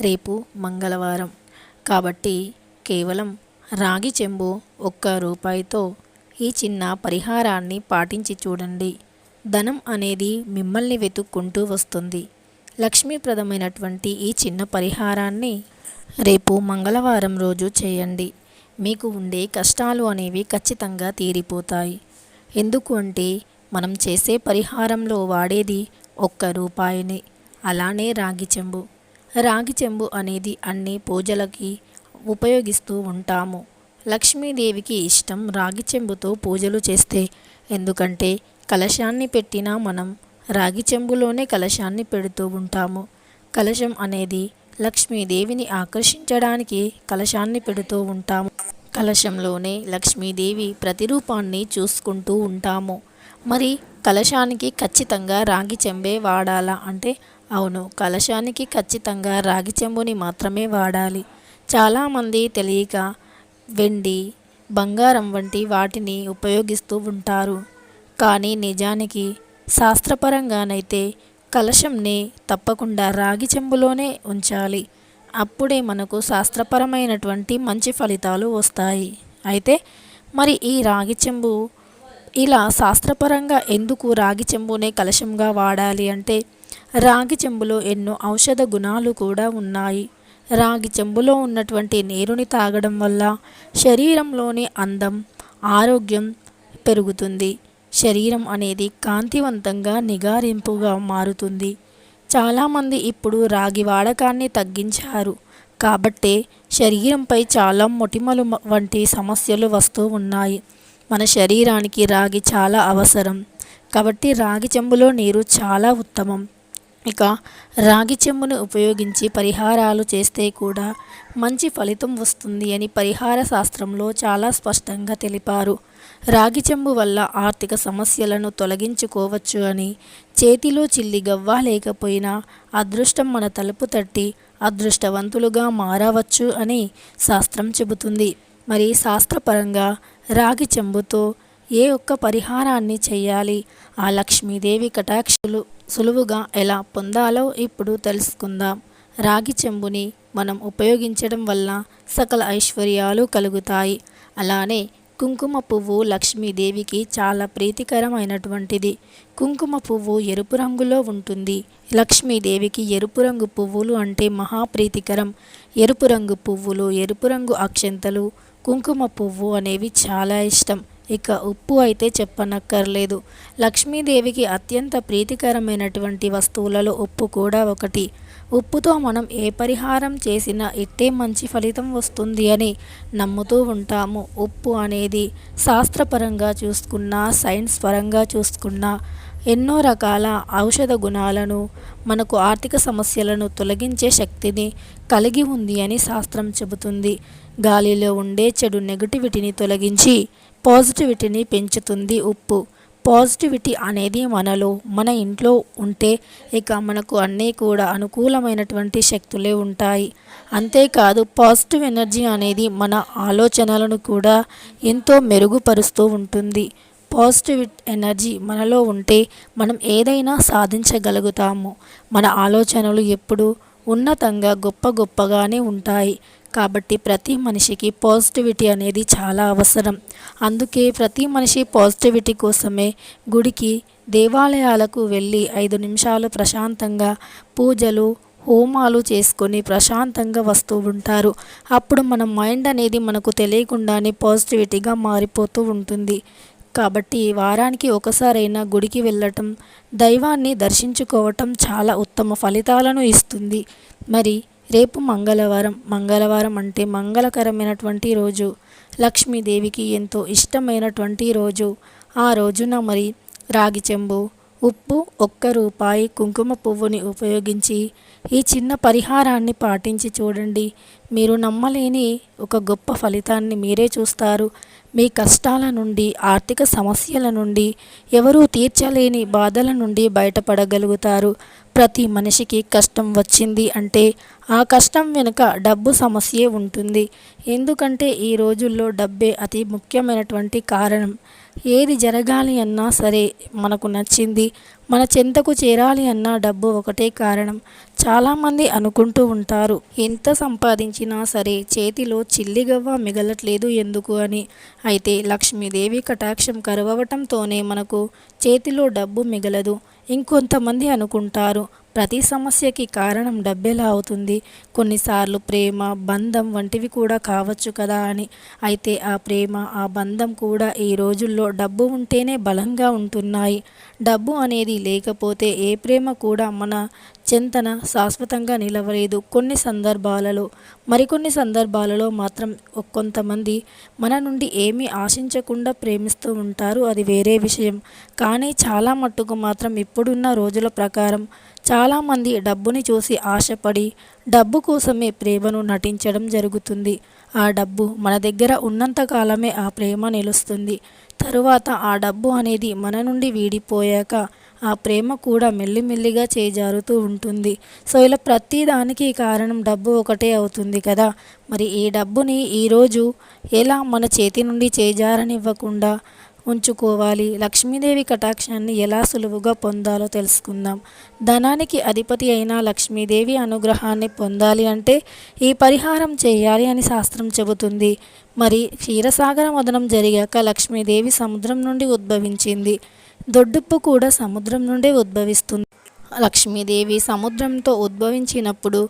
రేపు మంగళవారం. కాబట్టి కేవలం రాగి చెంబు ఒక్క రూపాయితో ఈ చిన్న పరిహారాన్ని పాటించి చూడండి. ధనం అనేది మిమ్మల్ని వెతుక్కుంటూ వస్తుంది. లక్ష్మీప్రదమైనటువంటి ఈ చిన్న పరిహారాన్ని రేపు మంగళవారం రోజు చేయండి. మీకు ఉండే కష్టాలు అనేవి ఖచ్చితంగా తీరిపోతాయి. ఎందుకు అంటే మనం చేసే పరిహారంలో వాడేది ఒక్క రూపాయిని. అలానే రాగి చెంబు. రాగి చెంబు అనేది అన్ని పూజలకి ఉపయోగిస్తూ ఉంటాము. లక్ష్మీదేవికి ఇష్టం రాగి చెంబుతో పూజలు చేస్తే. ఎందుకంటే కలశాన్ని పెట్టినా మనం రాగి చెంబులోనే కలశాన్ని పెడుతూ ఉంటాము. కలశం అనేది లక్ష్మీదేవిని ఆకర్షించడానికి కలశాన్ని పెడుతూ ఉంటాము. కలశంలోనే లక్ష్మీదేవి ప్రతిరూపాన్ని చూసుకుంటూ ఉంటాము. మరి కలశానికి ఖచ్చితంగా రాగి చెంబే వాడాలా అంటే అవును కలశానికి ఖచ్చితంగా రాగి చెంబుని మాత్రమే వాడాలి. చాలామంది తెలియక వెండి బంగారం వంటి వాటిని ఉపయోగిస్తూ ఉంటారు. కానీ నిజానికి శాస్త్రపరంగానైతే కలశంని తప్పకుండా రాగి చెంబులోనే ఉంచాలి. అప్పుడే మనకు శాస్త్రపరమైనటువంటి మంచి ఫలితాలు వస్తాయి. అయితే మరి ఈ రాగి చెంబు ఇలా శాస్త్రపరంగా ఎందుకు రాగి చెంబునే కలశంగా వాడాలి అంటే రాగి చెంబులో ఎన్నో ఔషధ గుణాలు కూడా ఉన్నాయి. రాగి చెంబులో ఉన్నటువంటి నీరుని తాగడం వల్ల శరీరంలోని అందం ఆరోగ్యం పెరుగుతుంది. శరీరం అనేది కాంతివంతంగా నిగారింపుగా మారుతుంది. చాలామంది ఇప్పుడు రాగి వాడకాన్ని తగ్గించారు. కాబట్టే శరీరంపై చాలా మొటిమలు వంటి సమస్యలు వస్తూ ఉన్నాయి. మన శరీరానికి రాగి చాలా అవసరం. కాబట్టి రాగి చెంబులో నీరు చాలా ఉత్తమం. ఇక రాగి చెంబును ఉపయోగించి పరిహారాలు చేస్తే కూడా మంచి ఫలితం వస్తుంది అని పరిహార శాస్త్రంలో చాలా స్పష్టంగా తెలిపారు. రాగి చెంబు వల్ల ఆర్థిక సమస్యలను తొలగించుకోవచ్చు అని చేతిలో చిల్లి గవ్వ లేకపోయినా అదృష్టం మన తలుపు తట్టి అదృష్టవంతులుగా మారవచ్చు అని శాస్త్రం చెబుతుంది. మరి శాస్త్రపరంగా రాగి చెంబుతో ఏ ఒక్క పరిహారాన్ని చేయాలి? ఆ లక్ష్మీదేవి కటాక్షలు సులువుగా ఎలా పొందాలో ఇప్పుడు తెలుసుకుందాం. రాగి చెంబుని మనం ఉపయోగించడం వల్ల సకల ఐశ్వర్యాలు కలుగుతాయి. అలానే కుంకుమ పువ్వు లక్ష్మీదేవికి చాలా ప్రీతికరమైనటువంటిది. కుంకుమ పువ్వు ఎరుపు రంగులో ఉంటుంది. లక్ష్మీదేవికి ఎరుపు రంగు పువ్వులు అంటే మహాప్రీతికరం ఎరుపు రంగు పువ్వులు ఎరుపు రంగు అక్షంతలు కుంకుమ పువ్వు అనేవి చాలా ఇష్టం. ఇక ఉప్పు అయితే చెప్పనక్కర్లేదు. లక్ష్మీదేవికి అత్యంత ప్రీతికరమైనటువంటి వస్తువులలో ఉప్పు కూడా ఒకటి. ఉప్పుతో మనం ఏ పరిహారం చేసినా ఇట్టే మంచి ఫలితం వస్తుంది అని నమ్ముతూ ఉంటాము. ఉప్పు అనేది శాస్త్రపరంగా చూసుకున్నా సైన్స్ పరంగా చూసుకున్నా ఎన్నో రకాల ఔషధ గుణాలను మనకు ఆర్థిక సమస్యలను తొలగించే శక్తిని కలిగి ఉంది అని శాస్త్రం చెబుతుంది. గాలిలో ఉండే చెడు నెగటివిటీని తొలగించి పాజిటివిటీని పెంచుతుంది ఉప్పు. పాజిటివిటీ అనేది మనలో మన ఇంట్లో ఉంటే ఇక మనకు అన్నీ కూడా అనుకూలమైనటువంటి శక్తులే ఉంటాయి. అంతేకాదు పాజిటివ్ ఎనర్జీ అనేది మన ఆలోచనలను కూడా ఎంతో మెరుగుపరుస్తూ ఉంటుంది. పాజిటివ్ ఎనర్జీ మనలో ఉంటే మనం ఏదైనా సాధించగలుగుతాము. మన ఆలోచనలు ఎప్పుడు ఉన్నతంగా గొప్ప గొప్పగానే ఉంటాయి. కాబట్టి ప్రతి మనిషికి పాజిటివిటీ అనేది చాలా అవసరం. అందుకే ప్రతి మనిషి పాజిటివిటీ కోసమే గుడికి దేవాలయాలకు వెళ్ళి ఐదు నిమిషాలు ప్రశాంతంగా పూజలు హోమాలు చేసుకొని ప్రశాంతంగా వస్తూ ఉంటారు. అప్పుడు మన మైండ్ అనేది మనకు తెలియకుండానే పాజిటివిటీగా మారిపోతూ ఉంటుంది. కాబట్టి వారానికి ఒకసారైనా గుడికి వెళ్ళటం దైవాన్ని దర్శించుకోవటం చాలా ఉత్తమ ఫలితాలను ఇస్తుంది. మరి రేపు మంగళవారం మంగళవారం అంటే మంగళకరమైనటువంటి రోజు లక్ష్మీదేవికి ఎంతో ఇష్టమైనటువంటి రోజు. ఆ రోజున మరి రాగి చెంబు ఉప్పు ఒక్క రూపాయి కుంకుమ పువ్వుని ఉపయోగించి ఈ చిన్న పరిహారాన్ని పాటించి చూడండి. మీరు నమ్మలేని ఒక గొప్ప ఫలితాన్ని మీరే చూస్తారు. మీ కష్టాల నుండి ఆర్థిక సమస్యల నుండి ఎవరూ తీర్చలేని బాధల నుండి బయటపడగలుగుతారు. ప్రతి మనిషికి కష్టం వచ్చింది అంటే ఆ కష్టం వెనుక డబ్బు సమస్యే ఉంటుంది. ఎందుకంటే ఈ రోజుల్లో డబ్బే అతి ముఖ్యమైనటువంటి కారణం. ఏది జరగాలి అన్నా సరే మనకు నచ్చింది మన చెంతకు చేరాలి అన్నా డబ్బు ఒకటే కారణం. చాలామంది అనుకుంటూ ఉంటారు ఎంత సంపాదించినా సరే చేతిలో చిల్లిగవ్వ మిగలట్లేదు ఎందుకు అని. అయితే లక్ష్మీదేవి కటాక్షం కరువవటంతోనే మనకు చేతిలో డబ్బు మిగలదు. ఇంకొంతమంది అనుకుంటారు ప్రతి సమస్యకి కారణం డబ్బెలా అవుతుంది. కొన్నిసార్లు ప్రేమ బంధం వంటివి కూడా కావచ్చు కదా అని. అయితే ఆ ప్రేమ ఆ బంధం కూడా ఈ రోజుల్లో డబ్బు ఉంటేనే బలంగా ఉంటున్నాయి. డబ్బు అనేది లేకపోతే ఏ ప్రేమ కూడా మన చింతన శాశ్వతంగా నిలవలేదు. కొన్ని సందర్భాలలో మరికొన్ని సందర్భాలలో మాత్రం కొంతమంది మన నుండి ఏమీ ఆశించకుండా ప్రేమిస్తూ ఉంటారు. అది వేరే విషయం. కానీ చాలా మట్టుకు మాత్రం ఇప్పుడున్న రోజుల ప్రకారం చాలామంది డబ్బుని చూసి ఆశపడి డబ్బు కోసమే ప్రేమను నటించడం జరుగుతుంది. ఆ డబ్బు మన దగ్గర ఉన్నంతకాలమే ఆ ప్రేమ నిలుస్తుంది. తరువాత ఆ డబ్బు అనేది మన నుండి వీడిపోయాక ఆ ప్రేమ కూడా మెల్లిమెల్లిగా చేజారుతూ ఉంటుంది. సో ఇలా ప్రతి దానికి కారణం డబ్బు ఒకటే అవుతుంది కదా. మరి ఈ డబ్బుని ఈరోజు ఎలా మన చేతి నుండి చేజారనివ్వకుండా ఉంచుకోవాలి. లక్ష్మీదేవి కటాక్షాన్ని ఎలా సులువుగా పొందాలో తెలుసుకుందాం. ధనానికి అధిపతి అయిన లక్ష్మీదేవి అనుగ్రహాన్ని పొందాలి అంటే ఈ పరిహారం చేయాలి అని శాస్త్రం చెబుతుంది. మరి క్షీరసాగర మదనం జరిగాక లక్ష్మీదేవి సముద్రం నుండి ఉద్భవించింది. దొడ్డుప్పు కూడా సముద్రం నుండే ఉద్భవిస్తుంది. లక్ష్మీదేవి సముద్రంతో ఉద్భవించినప్పుడు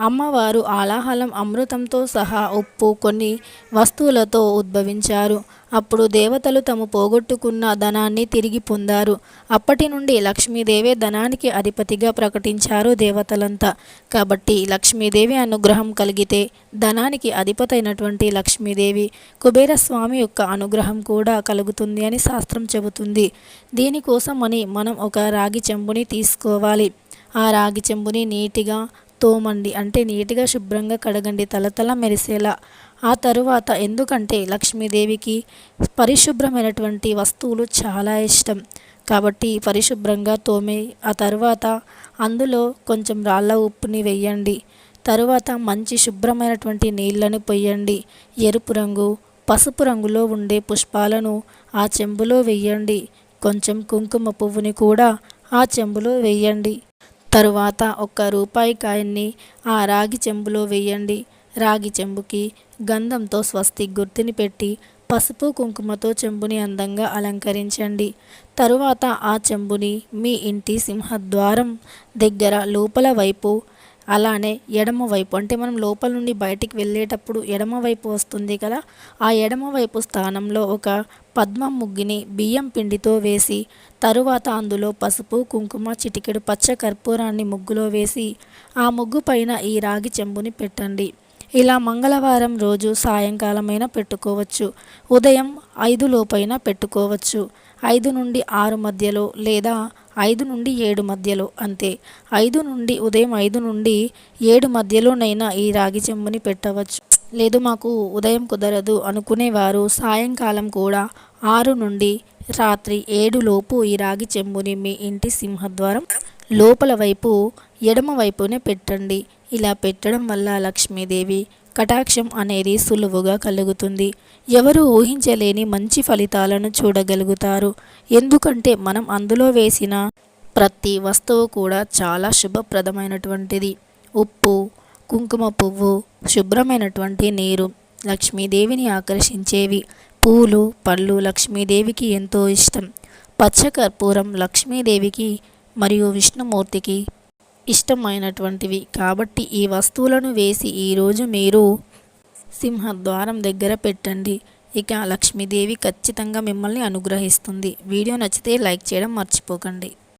అమ్మవారు ఆలాహలం అమృతంతో సహా ఉప్పు కొన్ని వస్తువులతో ఉద్భవించారు. అప్పుడు దేవతలు తము పోగొట్టుకున్న ధనాన్ని తిరిగి పొందారు. అప్పటి నుండి లక్ష్మీదేవే ధనానికి అధిపతిగా ప్రకటించారు దేవతలంతా. కాబట్టి లక్ష్మీదేవి అనుగ్రహం కలిగితే ధనానికి అధిపతైనటువంటి లక్ష్మీదేవి కుబేరస్వామి యొక్క అనుగ్రహం కూడా కలుగుతుంది అని శాస్త్రం చెబుతుంది. దీనికోసమని మనం ఒక రాగి చెంబుని తీసుకోవాలి. ఆ రాగి చెంబుని నీటిగా తోమండి. అంటే నీట్గా శుభ్రంగా కడగండి. తలతల మెరిసేలా. ఆ తరువాత ఎందుకంటే లక్ష్మీదేవికి పరిశుభ్రమైనటువంటి వస్తువులు చాలా ఇష్టం. కాబట్టి పరిశుభ్రంగా తోమి ఆ తర్వాత అందులో కొంచెం రాళ్ళ ఉప్పుని వెయ్యండి తరువాత మంచి శుభ్రమైనటువంటి నీళ్ళని పొయ్యండి. ఎరుపు రంగు పసుపు రంగులో ఉండే పుష్పాలను ఆ చెంబులో వెయ్యండి కొంచెం కుంకుమ పువ్వుని కూడా ఆ చెంబులో వెయ్యండి తరువాత ఒక్క రూపాయి కాయన్ని ఆ రాగి చెంబులో వేయండి. రాగి చెంబుకి గంధంతో స్వస్తి గుర్తుని పెట్టి పసుపు కుంకుమతో చెంబుని అందంగా అలంకరించండి. తరువాత ఆ చెంబుని మీ ఇంటి సింహద్వారం దగ్గర లోపల వైపు అలానే ఎడమ వైపు అంటే మనం లోపల నుండి బయటికి వెళ్ళేటప్పుడు ఎడమ వైపు వస్తుంది కదా ఆ ఎడమ వైపు స్థానంలో ఒక పద్మం ముగ్గుని బియ్యం పిండితో వేసి తరువాత అందులో పసుపు కుంకుమ చిటికెడు పచ్చ కర్పూరాన్ని ముగ్గులో వేసి ఆ ముగ్గు పైన ఈ రాగి చెంబుని పెట్టండి. ఇలా మంగళవారం రోజు సాయంకాలమైనా పెట్టుకోవచ్చు. ఉదయం ఐదు లోపైన పెట్టుకోవచ్చు. ఐదు నుండి ఆరు మధ్యలో లేదా ఐదు నుండి ఏడు మధ్యలో అంతే. ఐదు నుండి ఉదయం ఐదు నుండి ఏడు మధ్యలోనైనా ఈ రాగి చెంబుని పెట్టవచ్చు. లేదు మాకు ఉదయం కుదరదు అనుకునేవారు సాయంకాలం కూడా ఆరు నుండి రాత్రి ఏడులోపు ఈ రాగి చెంబుని మీ ఇంటి సింహద్వారం లోపల వైపు ఎడమ వైపునే పెట్టండి. ఇలా పెట్టడం వల్ల లక్ష్మీదేవి కటాక్షం అనేది సులువుగా కలుగుతుంది. ఎవరు ఊహించలేని మంచి ఫలితాలను చూడగలుగుతారు. ఎందుకంటే మనం అందులో వేసిన ప్రతి వస్తువు కూడా చాలా శుభప్రదమైనటువంటిది. ఉప్పు కుంకుమ పువ్వు శుభ్రమైనటువంటి నీరు లక్ష్మీదేవిని ఆకర్షించేవి. పూలు పళ్ళు లక్ష్మీదేవికి ఎంతో ఇష్టం. పచ్చకర్పూరం లక్ష్మీదేవికి మరియు విష్ణుమూర్తికి ఇష్టమైనటువంటివి. కాబట్టి ఈ వస్తువులను వేసి ఈరోజు మీరు సింహద్వారం దగ్గర పెట్టండి. ఇక లక్ష్మీదేవి ఖచ్చితంగా మిమ్మల్ని అనుగ్రహిస్తుంది. వీడియో నచ్చితే లైక్ చేయడం మర్చిపోకండి.